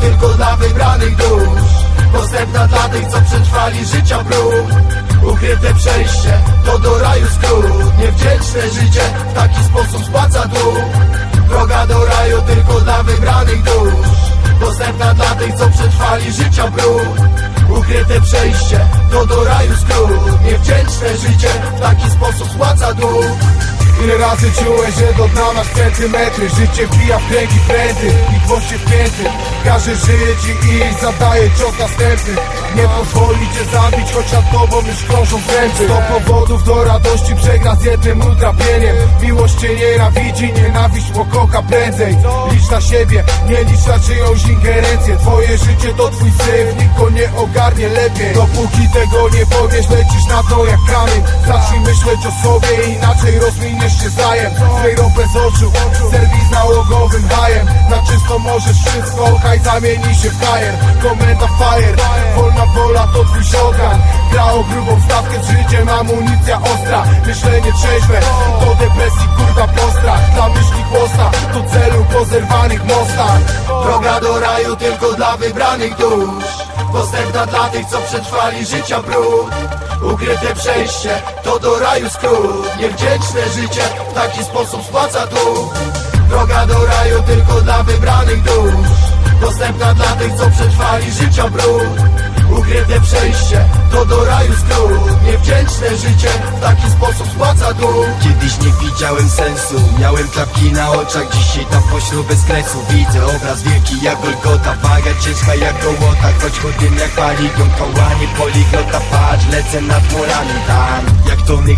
tylko dla wybranych dusz Dostępna dla tych, co przetrwali życia brud Ukryte przejście, to do raju skrót Niewdzięczne życie, w taki sposób spłaca dług. Droga do raju tylko dla wybranych dusz Dostępna dla tych, co przetrwali życia brud Ukryte przejście, to do raju skrót Niewdzięczne życie, w taki sposób spłaca dług Razy czułeś, że do dna masz centymetry. Życie wbija w kręgi pręty i gwoździe wpięty Każe ci i zadaje cios następny. Nie pozwoli cię zabić, choć nad tobą już krążą zęby Sto powodów do radości przegra z jednym utrapieniem Miłość cię nienawidzi, nienawiść pokocha prędzej. Licz na siebie, nie licz na czyjąś ingerencję. Twoje życie to twój syf, nikt go nie ogarnie lepiej. Dopóki tego nie powiesz, lecisz na to jak kamień. Zacznij myśleć o sobie, inaczej rozminiesz się zajem Zwej ropę z oczu, serwis nałogowym hajem Na czysto możesz wszystko, haj zamieni się w kajer Komenda fire, wolna wola to twój shotgun Gra o grubą stawkę z życiem, amunicja ostra. Myślenie trzeźwe, do depresji kurwa postrach Dla myśli chłosta, do celu po zerwanych mostach. Droga do raju tylko dla wybranych dusz Dostępna dla tych, co przetrwali życia brud. Ukryte przejście, to do raju skrót. Niewdzięczne życie, w taki sposób spłaca dług. Droga do raju tylko dla wybranych dusz. Dostępna dla tych, co przetrwali życia brud Ukryte przejście, to do raju skrót Niewdzięczne życie, w taki sposób spłaca dług Kiedyś nie widziałem sensu Miałem klapki na oczach, dzisiaj tam pośród bez kresu Widzę obraz wielki jak Golgota. Waga ciężka jak gołota Choć chudym jak paligon. Kołanie poliglota Patrz, lecę nad murami tam. Jak tony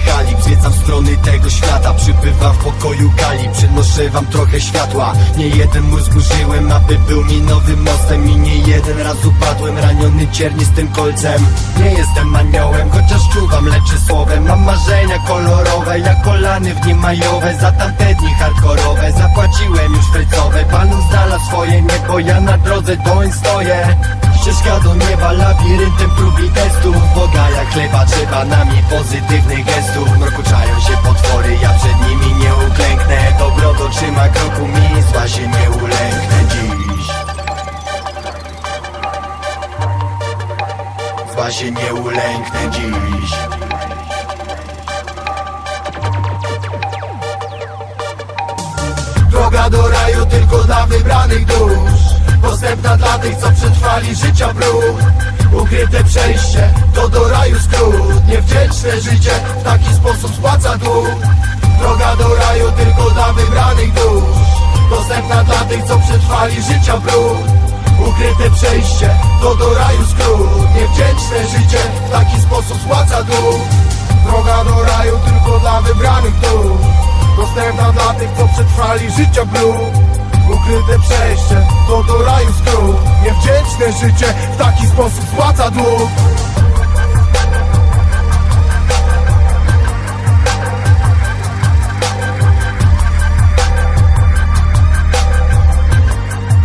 strony tego świata. Przybywa w pokoju kali Przynoszę wam trochę światła. Nie jeden mózg użyłem, aby był mi nowym mostem I nie jeden raz upadłem. Raniony ciernistym kolcem. Nie jestem aniołem, chociaż czuwam Leczy słowem, mam marzenia kolorowe Jak kolany w dni majowe. Za tamte dni hardkorowe Zapłaciłem już frycowe. Pan Swoje niebo Ja na drodze doń stoję. Ścieżka do nieba, labiryntem prób i testów. Boga jak chleba, trzeba nami pozytywnych gestów. W mroku czają się potwory, ja przed nimi nie uklęknę. Dobro dotrzyma kroku mi, zła się nie ulęknę dziś. Zła się nie ulęknę dziś Droga do raju tylko dla wybranych dusz. Dostępna dla tych, co przetrwali życia brud Ukryte przejście, to do raju skrót. Niewdzięczne życie, w taki sposób spłaca dług. Droga do raju tylko dla wybranych dusz. Dostępna dla tych, co przetrwali życia brud przetrwali życia brud Ukryte przejście, to do raju skrót. Niewdzięczne życie w taki sposób spłaca dług